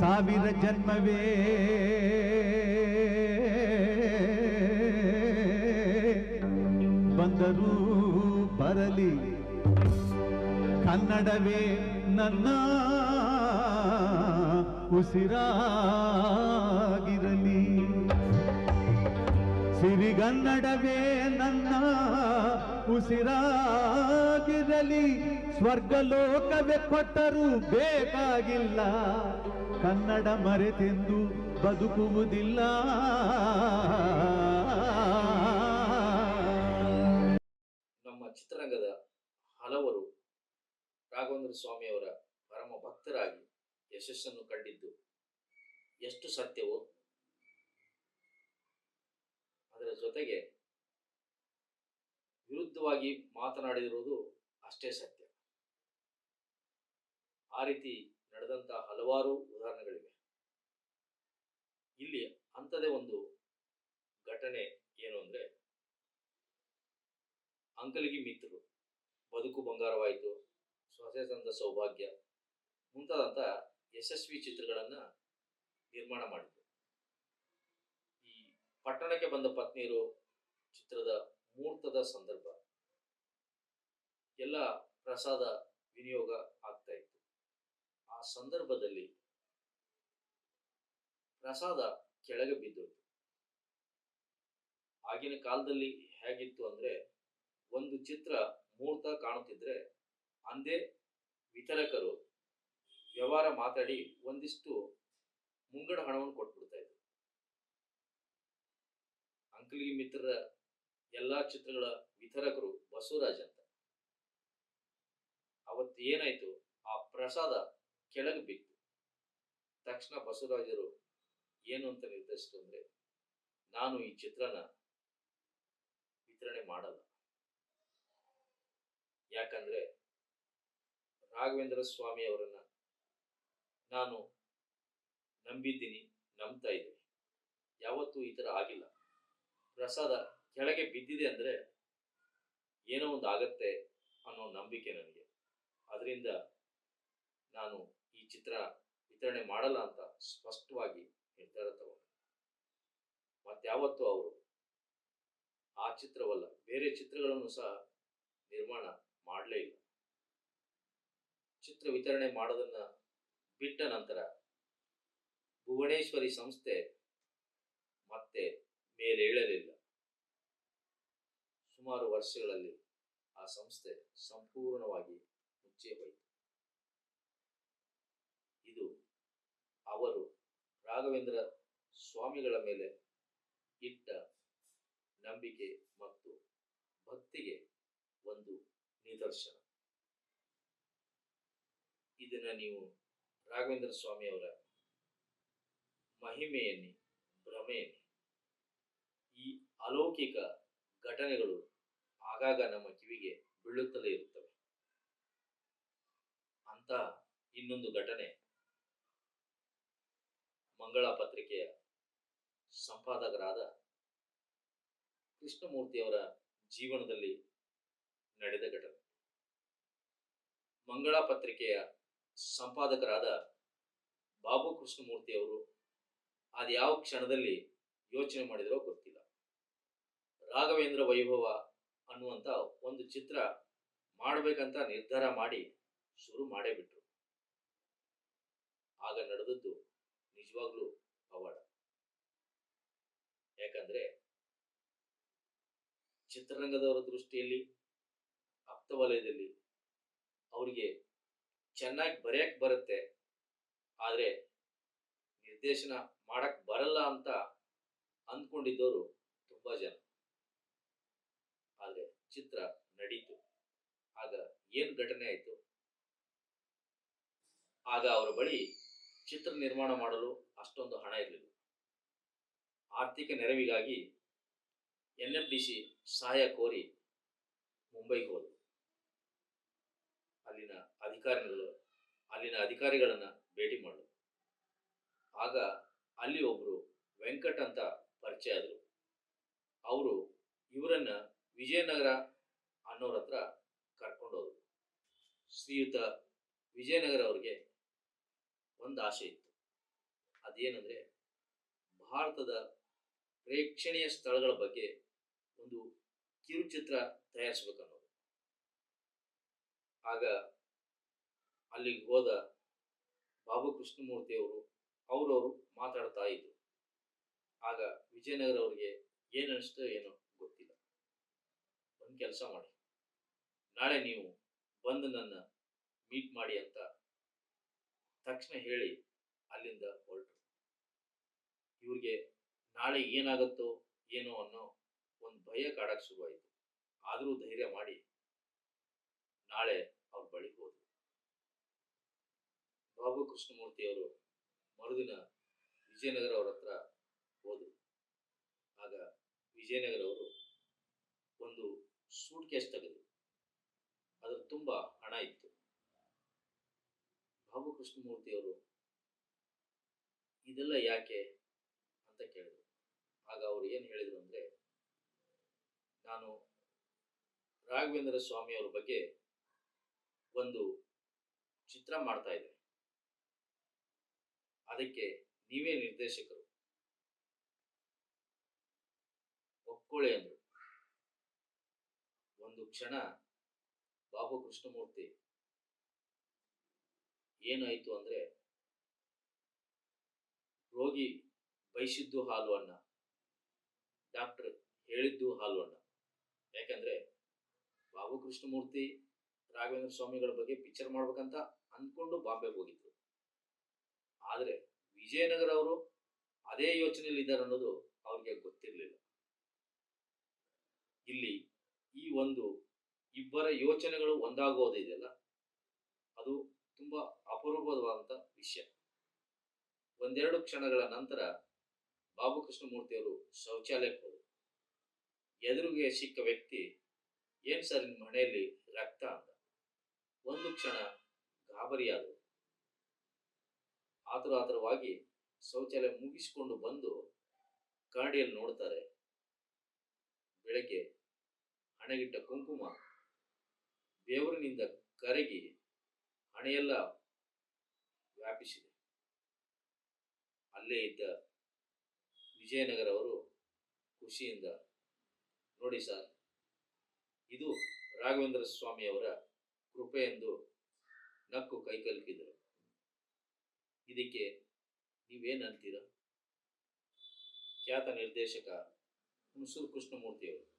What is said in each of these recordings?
ಸಾವಿರ ಜನ್ಮವೇ. ಬಂದರೂ ಬರಲಿ. ಕನ್ನಡವೇ ನನ್ನ ಉಸಿರಾಗಿರಲಿ. ಸಿರಿಗನ್ನಡವೇ ನನ್ನ ಉಸಿರಾಗಿರಲಿ. ಸ್ವರ್ಗಲೋಕವೇ ಕೊಟ್ಟರೂ ಬೇಕಾಗಿಲ್ಲ. ಕನ್ನಡ ಮರೆತೆಂದು ಬದುಕುವುದಿಲ್ಲ. ನಮ್ಮ ಚಿತ್ರರಂಗದ ಹಲವರು ರಾಘವೇಂದ್ರ ಸ್ವಾಮಿಯವರ ಪರಮ ಭಕ್ತರಾಗಿ ಯಶಸ್ಸನ್ನು ಕಂಡಿದ್ದು ಎಷ್ಟು ಸತ್ಯವೋ ಅದರ ಜೊತೆಗೆ ವಿರುದ್ಧವಾಗಿ ಮಾತನಾಡಿರುವುದು ಅಷ್ಟೇ ಸತ್ಯ. ಆ ರೀತಿ ನಡೆದಂತಹ ಹಲವಾರು ಉದಾಹರಣೆಗಳಿವೆ. ಇಲ್ಲಿ ಅಂಥದೇ ಒಂದು ಘಟನೆ ಏನು ಅಂದ್ರೆ, ಅಂಕಲಿಗೆ ಮಿತ್ರರು, ಬದುಕು ಬಂಗಾರವಾಯಿತು ಸೊಸೆ ಸೌಭಾಗ್ಯ ಮುಂತಾದಂಥ ಯಶಸ್ವಿ ಚಿತ್ರಗಳನ್ನು ನಿರ್ಮಾಣ ಮಾಡಿದ್ರು. ಪಟ್ಟಣಕ್ಕೆ ಬಂದ ಪತ್ನಿಯರು ಚಿತ್ರದ ಮುಹೂರ್ತದ ಸಂದರ್ಭ. ಎಲ್ಲ ಪ್ರಸಾದ ವಿನಿಯೋಗ ಆಗ್ತಾ ಇತ್ತು. ಆ ಸಂದರ್ಭದಲ್ಲಿ ಪ್ರಸಾದ ಕೆಳಗೆ ಬಿದ್ದೋಯ್ತು. ಆಗಿನ ಕಾಲದಲ್ಲಿ ಹೇಗಿತ್ತು ಅಂದ್ರೆ ಒಂದು ಚಿತ್ರ ಮುಹೂರ್ತ ಕಾಣುತ್ತಿದ್ರೆ ಅಂದೇ ವಿತರಕರು ವ್ಯವಹಾರ ಮಾತಾಡಿ ಒಂದಿಷ್ಟು ಮುಂಗಡ ಹಣವನ್ನು ಕೊಟ್ಬಿಡ್ತಾ ಇದ್ರು. ಅಂಕಲಿಗೆ ಮಿತ್ರರ ಎಲ್ಲಾ ಚಿತ್ರಗಳ ವಿತರಕರು ಬಸವರಾಜ್ ಅಂತ. ಅವತ್ತು ಏನಾಯ್ತು? ಆ ಪ್ರಸಾದ ಕೆಳಗೆ ಬಿತ್ತು. ತಕ್ಷಣ ಬಸವರಾಜರು ಏನು ಅಂತ ನಿರ್ಧರಿಸಿತು ಅಂದ್ರೆ, ನಾನು ಈ ಚಿತ್ರನ ವಿತರಣೆ ಮಾಡಲ್ಲ. ಯಾಕಂದ್ರೆ ರಾಘವೇಂದ್ರ ಸ್ವಾಮಿ ಅವರನ್ನ ನಾನು ನಂಬಿದ್ದೀನಿ, ನಂಬ್ತಾ ಇದ್ದೀನಿ. ಯಾವತ್ತೂ ಈ ಥರ ಆಗಿಲ್ಲ. ಪ್ರಸಾದ ಕೆಳಗೆ ಬಿದ್ದಿದೆ ಅಂದರೆ ಏನೋ ಒಂದು ಆಗತ್ತೆ ಅನ್ನೋ ನಂಬಿಕೆ ನನಗೆ. ಅದರಿಂದ ನಾನು ಈ ಚಿತ್ರ ವಿತರಣೆ ಮಾಡಲ್ಲ ಅಂತ ಸ್ಪಷ್ಟವಾಗಿ ನಿರ್ಧಾರ ತಗೊಂಡೆ. ಮತ್ತಾವತ್ತೂ ಅವರು ಆ ಚಿತ್ರವಲ್ಲ, ಬೇರೆ ಚಿತ್ರಗಳನ್ನು ಸಹ ನಿರ್ಮಾಣ ಮಾಡಲೇ ಇಲ್ಲ. ಚಿತ್ರ ವಿತರಣೆ ಮಾಡೋದನ್ನು ಬಿಟ್ಟ ನಂತರ ಭುವನೇಶ್ವರಿ ಸಂಸ್ಥೆ ಮತ್ತೆ ಮೇಲೇಳಲಿಲ್ಲ ಸುಮಾರು ವರ್ಷಗಳಲ್ಲಿ ಆ ಸಂಸ್ಥೆ ಸಂಪೂರ್ಣವಾಗಿ ಮುಚ್ಚಿ ಹೋಯಿತು. ಇದು ಅವರು ರಾಘವೇಂದ್ರ ಸ್ವಾಮಿಗಳ ಮೇಲೆ ಇಟ್ಟ ನಂಬಿಕೆ ಮತ್ತು ಭಕ್ತಿಗೆ ಒಂದು ನಿದರ್ಶನ. ಇದನ್ನ ನೀವು ರಾಘವೇಂದ್ರ ಸ್ವಾಮಿಯವರ ಮಹಿಮೆಯನ್ನಿ, ಭ್ರಮೆಯನ್ನಿ ಈ ಅಲೌಕಿಕ ಘಟನೆಗಳು ಆಗಾಗ ನಮ್ಮ ಕಿವಿಗೆ ಬೀಳುತ್ತಲೇ ಇರುತ್ತವೆ. ಅಂತ ಇನ್ನೊಂದು ಘಟನೆ ಮಂಗಳ ಪತ್ರಿಕೆಯ ಸಂಪಾದಕರಾದ ಕೃಷ್ಣಮೂರ್ತಿಯವರ ಜೀವನದಲ್ಲಿ ನಡೆದ ಘಟನೆ. ಮಂಗಳ ಪತ್ರಿಕೆಯ ಸಂಪಾದಕರಾದ ಬಾಬು ಕೃಷ್ಣಮೂರ್ತಿ ಅವರು ಅದ್ಯಾವ ಕ್ಷಣದಲ್ಲಿ ಯೋಚನೆ ಮಾಡಿದರೋ ಗೊತ್ತಿಲ್ಲ. ರಾಘವೇಂದ್ರ ವೈಭವ ಅನ್ನುವಂಥ ಒಂದು ಚಿತ್ರ ಮಾಡಬೇಕಂತ ನಿರ್ಧಾರ ಮಾಡಿ ಶುರು ಮಾಡೇ ಬಿಟ್ರು. ಆಗ ನಡೆದದ್ದು ನಿಜವಾಗ್ಲೂ ಪವಾಡ. ಯಾಕಂದ್ರೆ ಚಿತ್ರರಂಗದವರ ದೃಷ್ಟಿಯಲ್ಲಿ ಆಪ್ತ ವಲಯದಲ್ಲಿ ಅವರಿಗೆ ಚೆನ್ನಾಗಿ ಬರೆಯಕ್ ಬರುತ್ತೆ, ಆದರೆ ನಿರ್ದೇಶನ ಮಾಡಕ್ ಬರಲ್ಲ ಅಂತ ಅಂದ್ಕೊಂಡಿದ್ದವರು ತುಂಬಾ ಜನ. ಚಿತ್ರ ನಡೀತು. ಆಗ ಏನ್ ಘಟನೆ ಆಯ್ತು? ಆಗ ಅವರ ಬಳಿ ಚಿತ್ರ ನಿರ್ಮಾಣ ಮಾಡಲು ಅಷ್ಟೊಂದು ಹಣ ಇರಲಿಲ್ಲ. ಆರ್ಥಿಕ ನೆರವಿಗಾಗಿ ಎನ್ ಎಫ್ ಡಿ ಸಿ ಸಹಾಯ ಕೋರಿ ಮುಂಬೈಗೆ ಹೋದರು. ಅಲ್ಲಿನ ಅಧಿಕಾರಿಗಳು, ಅಲ್ಲಿನ ಅಧಿಕಾರಿಗಳನ್ನ ಭೇಟಿ ಮಾಡಿದರು ಆಗ ಅಲ್ಲಿ ಒಬ್ರು ವೆಂಕಟ್ ಅಂತ ಪರಿಚಯ ಆದರು. ಅವರು ಇವರನ್ನ ವಿಜಯನಗರ ಅನ್ನೋರ ಹತ್ರ ಕರ್ಕೊಂಡೋದ್ರು. ಶ್ರೀಯುತ ವಿಜಯನಗರ ಅವ್ರಿಗೆ ಒಂದು ಆಸೆ ಇತ್ತು. ಅದೇನೆಂದರೆ ಭಾರತದ ಪ್ರೇಕ್ಷಣೀಯ ಸ್ಥಳಗಳ ಬಗ್ಗೆ ಒಂದು ಕಿರುಚಿತ್ರ ತಯಾರಿಸ್ಬೇಕನ್ನೋದು. ಆಗ ಅಲ್ಲಿಗೆ ಹೋದ ಬಾಬು ಕೃಷ್ಣಮೂರ್ತಿಯವರು ಅವರವರು ಮಾತಾಡ್ತಾ ಇದ್ರು. ಆಗ ವಿಜಯನಗರ ಅವರಿಗೆ ಏನು ಅನಿಸ್ತೋ, ಏನೋ? ಒಂದು ಕೆಲಸ ಮಾಡಿ. ನಾಳೆ ನೀವು ಬಂದು ನನ್ನ ಮೀಟ್ ಮಾಡಿ ಅಂತ ತಕ್ಷಣ ಹೇಳಿ ಅಲ್ಲಿಂದ ಹೊರಟರು. ಇವ್ರಿಗೆ ನಾಳೆ ಏನಾಗುತ್ತೋ ಏನೋ ಅನ್ನೋ ಒಂದು ಭಯ ಕಾಡಕ್ಕೆ ಶುರುವಾಯಿತು. ಆದರೂ ಧೈರ್ಯ ಮಾಡಿ ನಾಳೆ ಅವ್ರ ಬಳಿ ಹೋದ್ರು. ಬಾಬು ಕೃಷ್ಣಮೂರ್ತಿಯವರು ಮರುದಿನ ವಿಜಯನಗರ ಅವ್ರ ಹತ್ರ ಹೋದರು. ಆಗ ವಿಜಯನಗರ ಅವರು ಒಂದು ಸೂಟ್ ಕೇಸ್ ತೆಗೆದು. ಅದ್ರ ತುಂಬ ಹಣ ಇತ್ತು. ಬಾಬು ಕೃಷ್ಣಮೂರ್ತಿಯವರು ಇದೆಲ್ಲ ಯಾಕೆ ಅಂತ ಕೇಳಿದ್ರು. ಆಗ ಅವರು ಏನು ಹೇಳಿದರು ಅಂದರೆ, ನಾನು ರಾಘವೇಂದ್ರ ಸ್ವಾಮಿಯವರ ಬಗ್ಗೆ ಒಂದು ಚಿತ್ರ ಮಾಡ್ತಾ ಇದ್ದೇನೆ. ಅದಕ್ಕೆ ನೀವೇ ನಿರ್ದೇಶಕರು. ಒಪ್ಕೊಳ್ಳಿ ಅಂದರು. ಕ್ಷಣ ಬಾಬು ಕೃಷ್ಣಮೂರ್ತಿ ಏನಾಯಿತು ಅಂದರೆ ರೋಗಿ ಬಯಸಿದ್ದು ಹಾಲು ಅಣ್ಣ ಡಾಕ್ಟರ್ ಹೇಳಿದ್ದು ಹಾಲು ಅಣ್ಣ ಯಾಕಂದ್ರೆ ಬಾಬು ಕೃಷ್ಣಮೂರ್ತಿ, ರಾಘವೇಂದ್ರ ಸ್ವಾಮಿಗಳ ಬಗ್ಗೆ ಪಿಕ್ಚರ್ ಮಾಡ್ಬೇಕಂತ ಅಂದ್ಕೊಂಡು ಬಾಂಬೆಗೆ ಹೋಗಿದ್ರು. ಆದರೆ ವಿಜಯನಗರ ಅವರು ಅದೇ ಯೋಚನೆಯಲ್ಲಿ ಇದ್ದಾರೆ ಅನ್ನೋದು ಅವ್ರಿಗೆ ಗೊತ್ತಿರಲಿಲ್ಲ. ಇಲ್ಲಿ ಈ ಒಂದು ಇಬ್ಬರ ಯೋಚನೆಗಳು ಒಂದಾಗೋದಿದೆಯಲ್ಲ ಅದು ತುಂಬಾ ಅಪರೂಪವಾದಂಥ ವಿಷಯ. ಒಂದೆರಡು ಕ್ಷಣಗಳ ನಂತರ ಬಾಬು ಕೃಷ್ಣಮೂರ್ತಿಯವರು ಶೌಚಾಲಯಕ್ಕೆ ಹೋದರು. ಎದುರಿಗೆ ಸಿಕ್ಕ ವ್ಯಕ್ತಿ, ಏನ್ ಸರ್ ನಿಮ್ಮ ಮನೆಯಲ್ಲಿ ರಕ್ತ ಅಂತ? ಒಂದು ಕ್ಷಣ ಗಾಬರಿಯಾದರು ಆತುರ ಆತುರವಾಗಿ ಶೌಚಾಲಯ ಮುಗಿಸಿಕೊಂಡು ಬಂದು ಕನ್ನಡಿಯಲ್ಲಿ ನೋಡ್ತಾರೆ, ಬೆಳಗ್ಗೆ ಹಣೆಗಿಟ್ಟ ಕುಂಕುಮ ಬೇವರಿನಿಂದ ಕರಗಿ ಹಣೆಯೆಲ್ಲ ವ್ಯಾಪಿಸಿದೆ. ಅಲ್ಲೇ ಇದ್ದ ವಿಜಯನಗರ ಅವರು ಖುಷಿಯಿಂದ, ನೋಡಿ ಸರ್, ಇದು ರಾಘವೇಂದ್ರ ಸ್ವಾಮಿಯವರ ಕೃಪೆ ಎಂದು ನಕ್ಕು ಕೈಕಲ್ಕಿದರು ಇದಕ್ಕೆ ನೀವೇನಂತೀರ ಖ್ಯಾತ ನಿರ್ದೇಶಕ ಹುಣಸೂರು ಕೃಷ್ಣಮೂರ್ತಿಯವರು.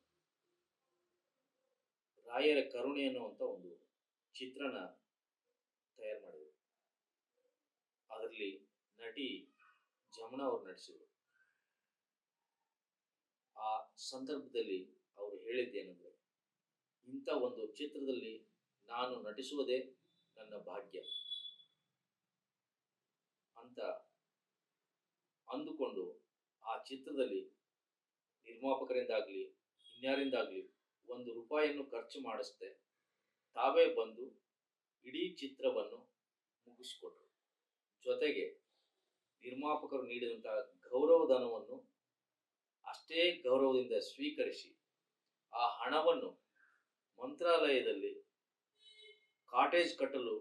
ರಾಯರ ಕರುಣೆ ಅನ್ನುವಂಥ ಒಂದು ಚಿತ್ರಣ ತಯಾರು ಮಾಡಿದರು. ಅದರಲ್ಲಿ ನಟಿ ಜಮುನಾ ಅವರು ನಟಿಸಿದರು. ಆ ಸಂದರ್ಭದಲ್ಲಿ ಅವರು ಹೇಳಿದ್ದೇನೆಂದರೆ ಇಂಥ ಒಂದು ಚಿತ್ರದಲ್ಲಿ ನಾನು ನಟಿಸುವುದೇ ನನ್ನ ಭಾಗ್ಯ. ಅಂತ ಅಂದುಕೊಂಡು ಆ ಚಿತ್ರದಲ್ಲಿ ನಿರ್ಮಾಪಕರಿಂದಾಗಲಿ, ಇನ್ಯಾರಿಂದಾಗಲಿ ಒಂದು ರೂಪಾಯಿಯನ್ನು ಖರ್ಚು ಮಾಡಿಸದೆ ತಾವೇ ಬಂದು ಇಡೀ ಚಿತ್ರವನ್ನು ಮುಗಿಸ್ಕೊಟ್ರು. ಜೊತೆಗೆ ನಿರ್ಮಾಪಕರು ನೀಡಿದಂತಹ ಗೌರವಧನವನ್ನು ಅಷ್ಟೇ ಗೌರವದಿಂದ ಸ್ವೀಕರಿಸಿ ಆ ಹಣವನ್ನು ಮಂತ್ರಾಲಯದಲ್ಲಿ ಕಾಟೇಜ್ ಕಟ್ಟಲು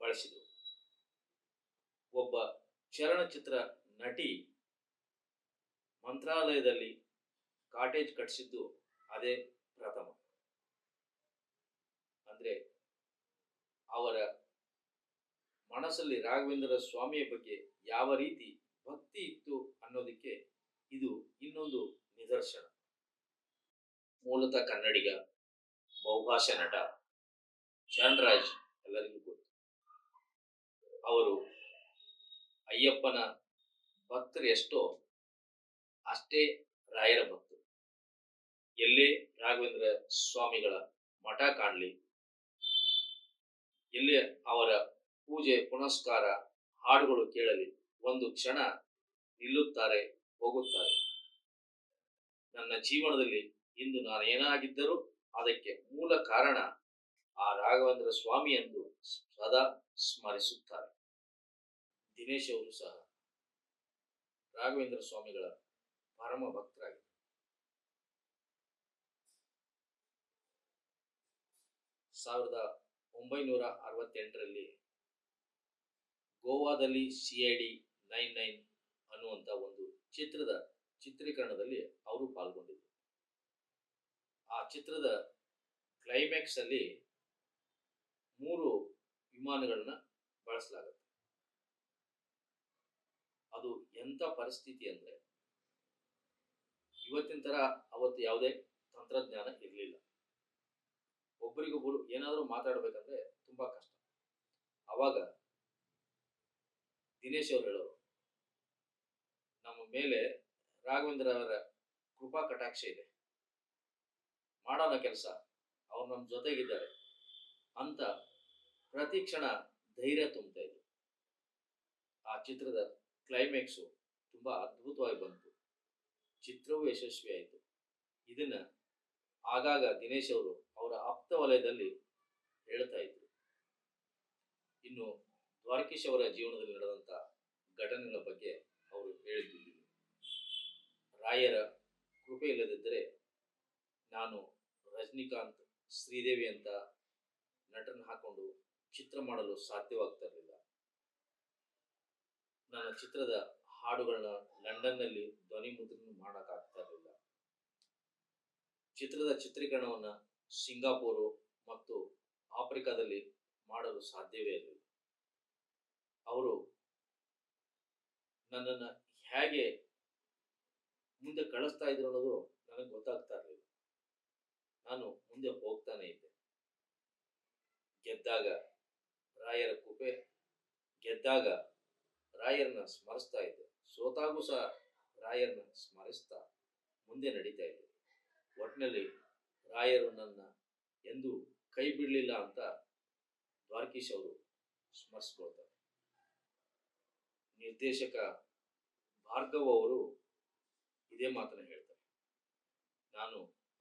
ಬಳಸಿದರು. ಒಬ್ಬ ಚಲನಚಿತ್ರ ನಟಿ ಮಂತ್ರಾಲಯದಲ್ಲಿ ಕಾಟೇಜ್ ಕಟ್ಟಿಸಿದ್ದು ಅದೇ ಪ್ರಥಮ. ಅಂದ್ರೆ ಅವರ ಮನಸ್ಸಲ್ಲಿ ರಾಘವೇಂದ್ರ ಸ್ವಾಮಿಯ ಬಗ್ಗೆ ಯಾವ ರೀತಿ ಭಕ್ತಿ ಇತ್ತು ಅನ್ನೋದಕ್ಕೆ ಇದು ಇನ್ನೊಂದು ನಿದರ್ಶನ. ಮೂಲತಃ ಕನ್ನಡಿಗ, ಬಹುಭಾಷಾ ನಟ, ಚರಣರಾಜ್ ಎಲ್ಲರಿಗೂ ಗೊತ್ತು. ಅವರು ಅಯ್ಯಪ್ಪನ ಭಕ್ತರು ಎಷ್ಟೋ ಅಷ್ಟೇ ರಾಯರ ಭಕ್ತರು. ಎಲ್ಲೇ ರಾಘವೇಂದ್ರ ಸ್ವಾಮಿಗಳ ಮಠ ಕಾಣಲಿ. ಇಲ್ಲಿ ಅವರ ಪೂಜೆ, ಪುನಸ್ಕಾರ, ಹಾಡುಗಳು ಕೇಳಲಿ. ಒಂದು ಕ್ಷಣ ನಿಲ್ಲುತ್ತಾರೆ, ಹೋಗುತ್ತಾರೆ. ನನ್ನ ಜೀವನದಲ್ಲಿ ಇಂದು ನಾನು ಏನಾಗಿದ್ದರೂ ಅದಕ್ಕೆ ಮೂಲ ಕಾರಣ ಆ ರಾಘವೇಂದ್ರ ಸ್ವಾಮಿ ಎಂದು ಸದಾ ಸ್ಮರಿಸುತ್ತಾರೆ. ದಿನೇಶ್ ಅವರು ಸಹ ರಾಘವೇಂದ್ರ ಸ್ವಾಮಿಗಳ ಪರಮ ಭಕ್ತರಾಗಿದ್ದರು ಸಾವಿರದ ಒಂಬೈನೂರ ಅರವತ್ತೆಂಟರಲ್ಲಿ ಗೋವಾದಲ್ಲಿ C I D nine nine ಅನ್ನುವಂಥ ಒಂದು ಚಿತ್ರದ ಚಿತ್ರೀಕರಣದಲ್ಲಿ ಅವರು ಪಾಲ್ಗೊಂಡಿದ್ದರು. ಆ ಚಿತ್ರದ ಕ್ಲೈಮ್ಯಾಕ್ಸ್ ಅಲ್ಲಿ ಮೂರು ವಿಮಾನಗಳನ್ನು ಬಳಸಲಾಗುತ್ತೆ. ಅದು ಎಂಥ ಪರಿಸ್ಥಿತಿ ಅಂದರೆ ಇವತ್ತಿನ ಥರ ಅವತ್ತು ಯಾವುದೇ ತಂತ್ರಜ್ಞಾನ ಇರಲಿಲ್ಲ. ಒಬ್ಬರಿಗೊಬ್ಬರು ಏನಾದರೂ ಮಾತಾಡಬೇಕಂದ್ರೆ ತುಂಬಾ ಕಷ್ಟ. ಅವಾಗ ದಿನೇಶ್ ಅವರು ಹೇಳೋರು, ನಮ್ಮ ಮೇಲೆ ರಾಘವೇಂದ್ರ ಅವರ ಕೃಪಾ ಕಟಾಕ್ಷ ಇದೆ. ಮಾಡೋಣ ಕೆಲಸ, ಅವ್ರು ನಮ್ಮ ಜೊತೆಗಿದ್ದಾರೆ ಅಂತ ಪ್ರತಿ ಕ್ಷಣ ಧೈರ್ಯ ತುಂಬ್ತಾ ಇದ್ರು. ಆ ಚಿತ್ರದ ಕ್ಲೈಮ್ಯಾಕ್ಸು ತುಂಬಾ ಅದ್ಭುತವಾಗಿ ಬಂತು. ಚಿತ್ರವೂ ಯಶಸ್ವಿ ಆಯಿತು ಇದನ್ನ ಆಗಾಗ ದಿನೇಶ್ ಅವರು ಅವರ ಆಪ್ತ ವಲಯದಲ್ಲಿ ಹೇಳ್ತಾ ಇದ್ರು. ಇನ್ನು ದ್ವಾರಕೀಶ್ ಅವರ ಜೀವನದಲ್ಲಿ ನಡೆದಂತ ಘಟನೆಗಳ ಬಗ್ಗೆ ಅವರು ಹೇಳಿದ್ದಿಲ್ಲ. ರಾಯರ ಕೃಪೆ ಇಲ್ಲದಿದ್ದರೆ ನಾನು ರಜನಿಕಾಂತ್, ಶ್ರೀದೇವಿ ಅಂತ ನಟನ ಹಾಕೊಂಡು ಚಿತ್ರ ಮಾಡಲು ಸಾಧ್ಯವಾಗ್ತಾ ಇರಲಿಲ್ಲ. ನನ್ನ ಚಿತ್ರದ ಹಾಡುಗಳನ್ನ ಲಂಡನ್ನಲ್ಲಿ ಧ್ವನಿ ಮುದ್ರಣ ಮಾಡೋಕ್ಕಾಗ್ತಾ ಇರಲಿಲ್ಲ. ಚಿತ್ರದ ಚಿತ್ರೀಕರಣವನ್ನ ಸಿಂಗಾಪುರು ಮತ್ತು ಆಫ್ರಿಕಾದಲ್ಲಿ ಮಾಡಲು ಸಾಧ್ಯವೇ ಇರಲಿಲ್ಲ ಅವರು ನನ್ನನ್ನು ಹೇಗೆ ಮುಂದೆ ಕಳಿಸ್ತಾ ಇದ್ರು ಅನ್ನೋದು ನನಗೆ ಗೊತ್ತಾಗ್ತಾ ಇರಲಿಲ್ಲ. ನಾನು ಮುಂದೆ ಹೋಗ್ತಾನೆ ಇದ್ದೆ. ಗೆದ್ದಾಗ ರಾಯರ ಕುಪೆ, ಗೆದ್ದಾಗ ರಾಯರನ್ನ ಸ್ಮರಿಸ್ತಾ ಇದ್ದೆ. ಸೋತಾಗೂ ಸಹ ರಾಯರನ್ನ ಸ್ಮರಿಸ್ತಾ ಮುಂದೆ ನಡೀತಾ ಇದ್ದೆ. ಒಟ್ಟಿನಲ್ಲಿ ರಾಯರು ನನ್ನ ಎಂದು ಕೈ ಬಿಡಲಿಲ್ಲ ಅಂತ ದ್ವಾರಕೀಶ್ ಅವರು ಸ್ಮರಿಸ್ಕೊಳ್ತಾರೆ. ನಿರ್ದೇಶಕ ಭಾರ್ಗವ್ ಅವರು ಇದೇ ಮಾತನ್ನ ಹೇಳ್ತಾರೆ. ನಾನು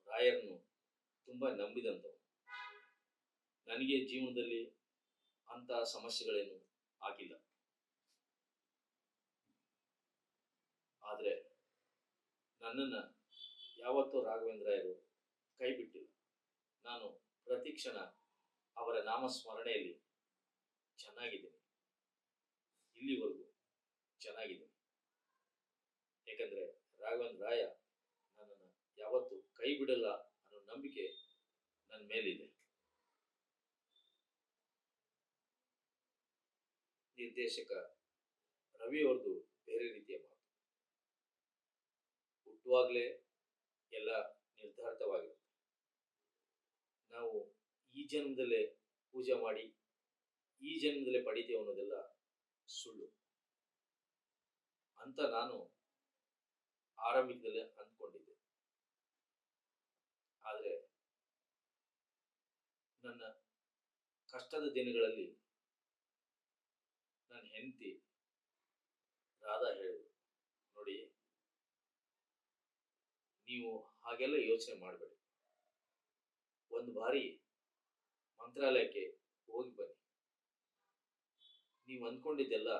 ರಾಯರನ್ನು ತುಂಬ ನಂಬಿದಂಥವು ನನಗೆ ಜೀವನದಲ್ಲಿ ಅಂತಹ ಸಮಸ್ಯೆಗಳೇನು ಆಗಿಲ್ಲ. ಆದರೆ ನನ್ನನ್ನು ಯಾವತ್ತೂ ರಾಘವೇಂದ್ರ ರಾಘವೇಂದ್ರಾಯರು ಕೈ ಬಿಟ್ಟಿಲ್ಲ ನಾನು ಪ್ರತಿ ಕ್ಷಣ ಅವರ ನಾಮಸ್ಮರಣೆಯಲ್ಲಿ ಚೆನ್ನಾಗಿದ್ದೀನಿ. ಇಲ್ಲಿವರೆಗೂ ಚೆನ್ನಾಗಿದ್ದೀನಿ. ಯಾಕಂದರೆ ರಾಘವನ್ ರಾಯ ನನ್ನನ್ನು ಯಾವತ್ತೂ ಕೈ ಬಿಡಲ್ಲ ಅನ್ನೋ ನಂಬಿಕೆ ನನ್ನ ಮೇಲಿದೆ. ನಿರ್ದೇಶಕ ರವಿ ಅವ್ರದ್ದು ಬೇರೆ ರೀತಿಯ ಮಾತು. ಹುಟ್ಟುವಾಗಲೇ ಎಲ್ಲ ನಿರ್ಧಾರಿತವಾಗಿರುತ್ತೆ. ನಾವು ಈ ಜನ್ಮದಲ್ಲೇ ಪೂಜೆ ಮಾಡಿ, ಈ ಜನ್ಮದಲ್ಲೇ ಪಡಿತೇವೆ ಅನ್ನೋದೆಲ್ಲ ಸುಳ್ಳು. ಅಂತ ನಾನು ಆರಂಭಿಕದಲ್ಲೇ ಅಂದ್ಕೊಂಡಿದ್ದೆ. ಆದರೆ ನನ್ನ ಕಷ್ಟದ ದಿನಗಳಲ್ಲಿ ನನ್ನ ಹೆಂಡತಿ ರಾಧಾ ಹೇಳಿದ್ರು, ನೋಡಿ, ನೀವು ಹಾಗೆಲ್ಲ ಯೋಚನೆ ಮಾಡಬೇಡಿ. ಒಂದು ಬಾರಿ ಮಂತ್ರಾಲಯಕ್ಕೆ ಹೋಗಿ ಬನ್ನಿ. ನೀವು ಅಂದ್ಕೊಂಡಿದ್ದೆಲ್ಲ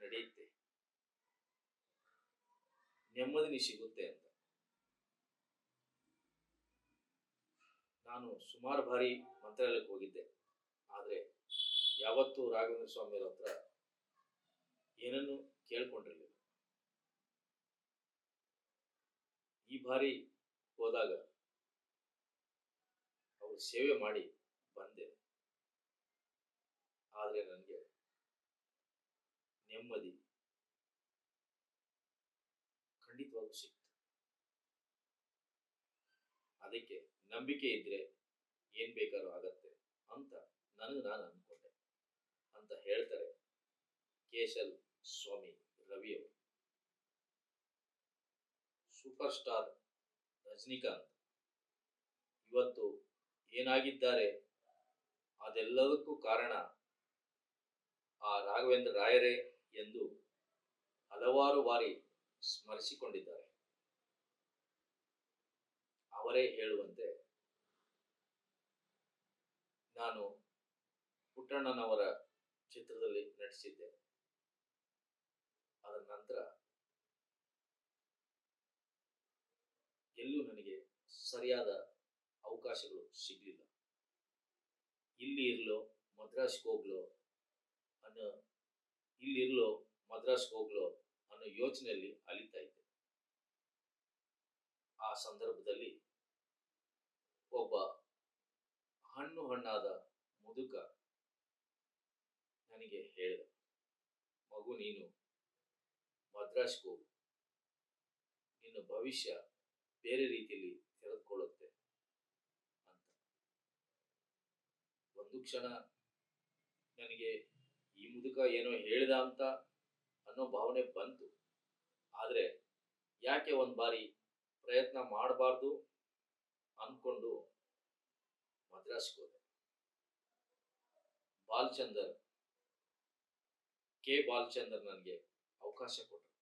ನಡೆಯುತ್ತೆ. ನೆಮ್ಮದಿ ಸಿಗುತ್ತೆ ಅಂತ. ನಾನು ಸುಮಾರು ಬಾರಿ ಮಂತ್ರಾಲಯಕ್ಕೆ ಹೋಗಿದ್ದೆ. ಆದರೆ ಯಾವತ್ತೂ ರಾಘವೇಂದ್ರ ಸ್ವಾಮಿಯವ್ರ ಹತ್ರ ಏನನ್ನು ಕೇಳ್ಕೊಂಡಿರಲಿಲ್ಲ. ಈ ಬಾರಿ ಹೋದಾಗ ಸೇವೆ ಮಾಡಿ ಬಂದೆ. ಆದರೆ ನನಗೆ ನೆಮ್ಮದಿ ಖಂಡಿತವಾಗೂ ಸಿಕ್ತು. ಅದಕ್ಕೆ ನಂಬಿಕೆ ಇದ್ರೆ ಏನ್ ಬೇಕಾದ್ರೂ ಆಗತ್ತೆ ಅಂತ ನನಗೆ ನಾನು ಅನ್ಕೊಂಡೆ ಅಂತ ಹೇಳ್ತಾರೆ ಕೇಶಲ್ ಸ್ವಾಮಿ ರವಿಯವರು ಸೂಪರ್ ಸ್ಟಾರ್ ರಜನಿಕಾಂತ್. ಇವತ್ತು ಏನಾಗಿದ್ದಾರೆ? ಅದೆಲ್ಲದಕ್ಕೂ ಕಾರಣ ಆ ರಾಘವೇಂದ್ರ ರಾಯರೇ ಎಂದು ಹಲವಾರು ಬಾರಿ ಸ್ಮರಿಸಿಕೊಂಡಿದ್ದಾರೆ. ಅವರೇ ಹೇಳುವಂತೆ ನಾನು ಪುಟ್ಟಣ್ಣನವರ ಚಿತ್ರದಲ್ಲಿ ನಟಿಸಿದ್ದೆ. ಅದರ ನಂತರ ಎಲ್ಲೂ ನನಗೆ ಸರಿಯಾದ ಅವಕಾಶಗಳು ಸಿಗಲಿಲ್ಲ. ಇಲ್ಲಿ ಇರಲೋ, ಮದ್ರಾಸ್ಗೆ ಹೋಗ್ಲೋ ಅನ್ನೋ ಇರಲೋ, ಮದ್ರಾಸ್ಗೆ ಹೋಗ್ಲೋ ಅನ್ನೋ ಯೋಚನೆಯಲ್ಲಿ ಅಲಿತಾ ಇದ್ದೆ. ಆ ಸಂದರ್ಭದಲ್ಲಿ ಒಬ್ಬ ಹಣ್ಣು ಹಣ್ಣಾದ ಮುದುಕ ನನಗೆ ಹೇಳಿದ, ಮಗು ನೀನು ಮದ್ರಾಸ್ಗೆ ಹೋಗು. ನಿನ್ನ ಭವಿಷ್ಯ ಬೇರೆ ರೀತಿಯಲ್ಲಿ ತೆರೆದುಕೊಳ್ಳುತ್ತೆ ಅಂತ ಒಂದು ಕ್ಷಣ ನನಗೆ ಈ ಮುದುಕ ಏನೋ ಹೇಳಿದ ಅಂತ ಅನ್ನೋ ಭಾವನೆ ಬಂತು. ಆದರೆ ಯಾಕೆ ಒಂದು ಬಾರಿ ಪ್ರಯತ್ನ ಮಾಡಬಾರ್ದು ಅಂದ್ಕೊಂಡು ಮದ್ರಾಸ್ಗೆ ಹೋದೆ. ಬಾಲ್ಚಂದರ್, ಕೆ ಬಾಲ್ಚಂದರ್ ನನಗೆ ಅವಕಾಶ ಕೊಟ್ಟರು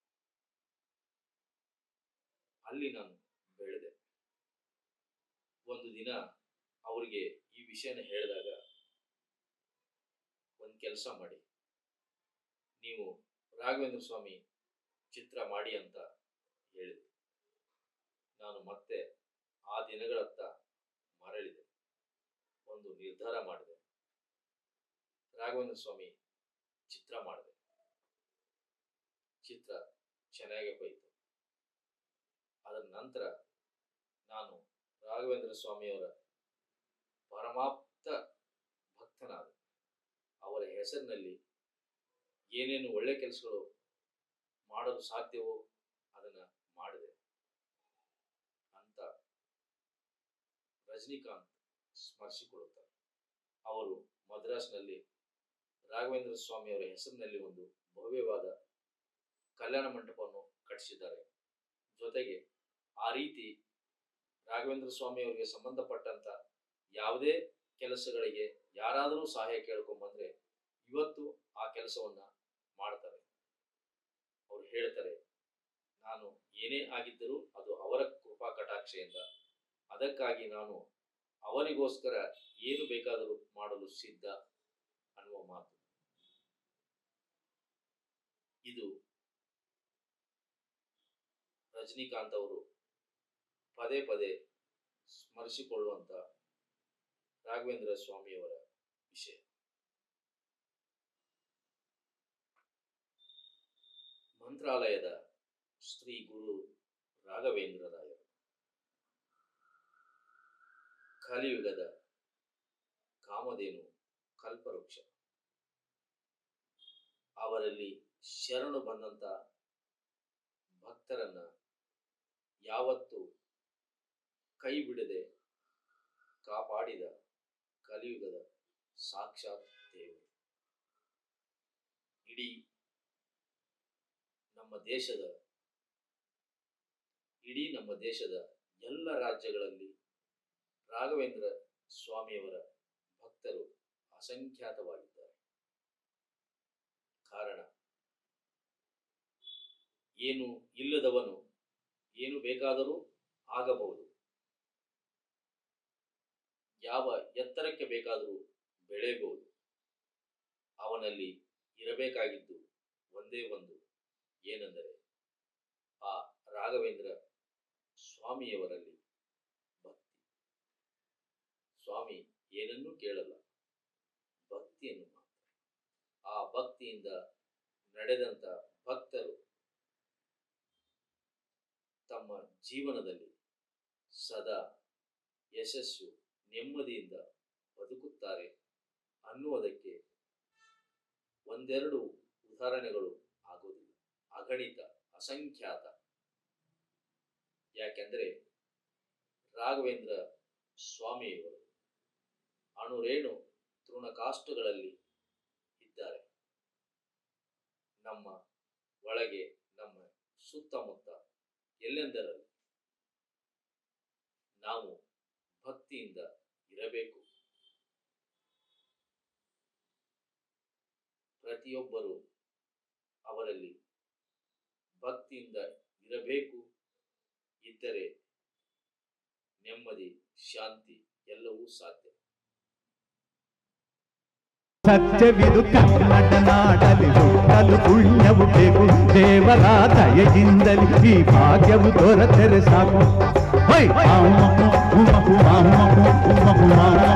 ಅಲ್ಲಿ ನಾನು ಬೆಳೆದೆ. ಒಂದು ದಿನ ಅವರಿಗೆ ಈ ವಿಷಯನ ಹೇಳಿದಾಗ ಕೆಲಸ ಮಾಡಿ. ನೀವು ರಾಘವೇಂದ್ರ ಸ್ವಾಮಿ ಚಿತ್ರ ಮಾಡಿ ಅಂತ ಹೇಳಿದೆ ನಾನು ಮತ್ತೆ ಆ ದಿನಗಳತ್ತ ಮರಳಿದೆ. ಒಂದು ನಿರ್ಧಾರ ಮಾಡಿದೆ. ರಾಘವೇಂದ್ರ ಸ್ವಾಮಿ ಚಿತ್ರ ಮಾಡಿದೆ. ಚಿತ್ರ ಚೆನ್ನಾಗಿ ಹೋಯಿತು. ಅದರ ನಂತರ ನಾನು ರಾಘವೇಂದ್ರ ಸ್ವಾಮಿಯವರ ಅವರ ಹೆಸರಿನಲ್ಲಿ ಏನೇನು ಒಳ್ಳೆ ಕೆಲಸಗಳು ಮಾಡಲು ಸಾಧ್ಯವೋ ಅದನ್ನು ಮಾಡಿದೆ. ಅಂತ ರಜನಿಕಾಂತ್ ಸ್ಮರಿಸಿಕೊಳ್ಳುತ್ತಾರೆ. ಅವರು ಮದ್ರಾಸ್ನಲ್ಲಿ ರಾಘವೇಂದ್ರ ಸ್ವಾಮಿಯವರ ಹೆಸರಿನಲ್ಲಿ ಒಂದು ಭವ್ಯವಾದ ಕಲ್ಯಾಣ ಮಂಟಪವನ್ನು ಕಟ್ಟಿಸಿದ್ದಾರೆ. ಜೊತೆಗೆ ಆ ರೀತಿ ರಾಘವೇಂದ್ರ ಸ್ವಾಮಿಯವರಿಗೆ ಸಂಬಂಧಪಟ್ಟಂತ ಯಾವುದೇ ಕೆಲಸಗಳಿಗೆ ಯಾರಾದರೂ ಸಹಾಯ ಕೇಳ್ಕೊಂಬಂದ್ರೆ ಇವತ್ತು ಆ ಕೆಲಸವನ್ನ ಮಾಡ್ತಾರೆ. ಅವ್ರು ಹೇಳ್ತಾರೆ, ನಾನು ಏನೇ ಆಗಿದ್ದರೂ ಅದು ಅವರ ಕೃಪಾ ಕಟಾಕ್ಷೆಯಿಂದ. ಅದಕ್ಕಾಗಿ ನಾನು ಅವರಿಗೋಸ್ಕರ ಏನು ಬೇಕಾದರೂ ಮಾಡಲು ಸಿದ್ಧ ಅನ್ನುವ ಮಾತು. ಇದು ರಜನಿಕಾಂತ್ ಅವರು ಪದೇ ಪದೇ ಸ್ಮರಿಸಿಕೊಳ್ಳುವಂತ ರಾಘವೇಂದ್ರ ಸ್ವಾಮಿಯವರ ವಿಷಯ. ಮಂತ್ರಾಲಯದ ಶ್ರೀ ಗುರು ರಾಘವೇಂದ್ರ ರಾಯರು. ಕಲಿಯುಗದ ಕಾಮಧೇನು ಕಲ್ಪವೃಕ್ಷ. ಅವರಲ್ಲಿ ಶರಣು ಬಂದಂತ ಭಕ್ತರನ್ನ ಯಾವತ್ತು ಕೈ ಬಿಡದೆ ಕಾಪಾಡಿದ ಕಲಿಯುಗದ ಸಾಕ್ಷಾತ್ ದೇವರು. ಇಡೀ ನಮ್ಮ ದೇಶದ ಇಡೀ ನಮ್ಮ ದೇಶದ ಎಲ್ಲ ರಾಜ್ಯಗಳಲ್ಲಿ ರಾಘವೇಂದ್ರ ಸ್ವಾಮಿಯವರ ಭಕ್ತರು ಅಸಂಖ್ಯಾತವಾಗಿದ್ದಾರೆ. ಕಾರಣ, ಏನು ಇಲ್ಲದವನು ಏನು ಬೇಕಾದರೂ ಆಗಬಹುದು. ಯಾವ ಎತ್ತರಕ್ಕೆ ಬೇಕಾದರೂ ಬೆಳೆಯಬಹುದು. ಅವನಲ್ಲಿ ಇರಬೇಕಾಗಿದ್ದು ಒಂದೇ ಒಂದು ಏನೆಂದರೆ, ಆ ರಾಘವೇಂದ್ರ ಸ್ವಾಮಿಯವರಲ್ಲಿ ಭಕ್ತಿ. ಸ್ವಾಮಿ ಏನನ್ನೂ ಕೇಳಲ್ಲ, ಭಕ್ತಿಯನ್ನು ಮಾತ್ರ. ಆ ಭಕ್ತಿಯಿಂದ ನಡೆದಂತ ಭಕ್ತರು ತಮ್ಮ ಜೀವನದಲ್ಲಿ ಸದಾ ಯಶಸ್ಸು ನೆಮ್ಮದಿಯಿಂದ ಬದುಕುತ್ತಾರೆ ಅನ್ನುವುದಕ್ಕೆ ಒಂದೆರಡು ಉದಾಹರಣೆಗಳು ಅಗಣಿತ, ಅಸಂಖ್ಯಾತ. ಯಾಕೆಂದರೆ ರಾಘವೇಂದ್ರ ಸ್ವಾಮಿಯವರು ಅಣುರೇಣು ತೃಣಕಾಷ್ಟಗಳಲ್ಲಿ ಇದ್ದಾರೆ. ನಮ್ಮ ಒಳಗೆ, ನಮ್ಮ ಸುತ್ತಮುತ್ತ ಎಲ್ಲೆಂದರಲ್ಲಿ ನಾವು ಭಕ್ತಿಯಿಂದ ಇರಬೇಕು. ಪ್ರತಿಯೊಬ್ಬರು ಅವರಲ್ಲಿ ಭಕ್ತಿಯಿಂದ ಇರಬೇಕು ಇದ್ದರೆ ನೆಮ್ಮದಿ ಶಾಂತಿ ಎಲ್ಲವೂ ಸಾಧ್ಯ ಸತ್ಯವಿದು ಕನ್ನಡ ನಾಡಲಿ ಹುಟ್ಟಲು ಪುಣ್ಯವು ಬೇಕು ದೇವರ ದಯೆಯಿಂದಲಿ ಈ ಭಾಗ್ಯವು ದೊರೆತರೆ ಸಾಕು ಹೈ! ಆಮಕು, ಉಮ ಉಮ ಉಮ ಆಮಕು.